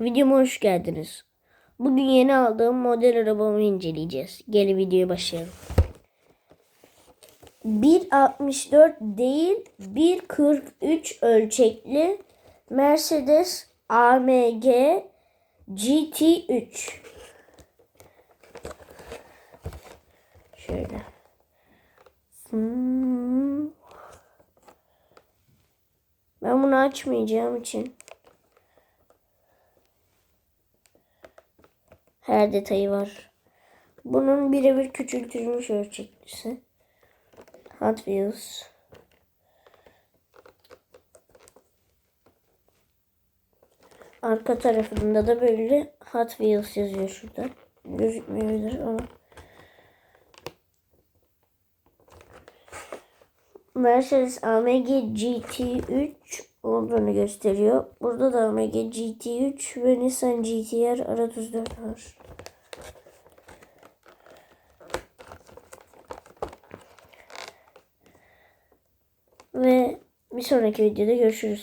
Videoma hoş geldiniz. Bugün yeni aldığım model arabamı inceleyeceğiz. Gelin videoya başlayalım. 1.64 değil 1.43 ölçekli Mercedes AMG GT3. Şöyle. Hmm. Ben bunu açmayacağım için her detayı var. Bunun birebir küçültülmüş ölçeklisi. Hot Wheels. Arka tarafında da böyle Hot Wheels yazıyor şurada. Gözükmeyebilir ama. Mercedes AMG GT3 olduğunu gösteriyor. Burada da AMG GT3 ve Nissan GT-R R34 var. Ve bir sonraki videoda görüşürüz.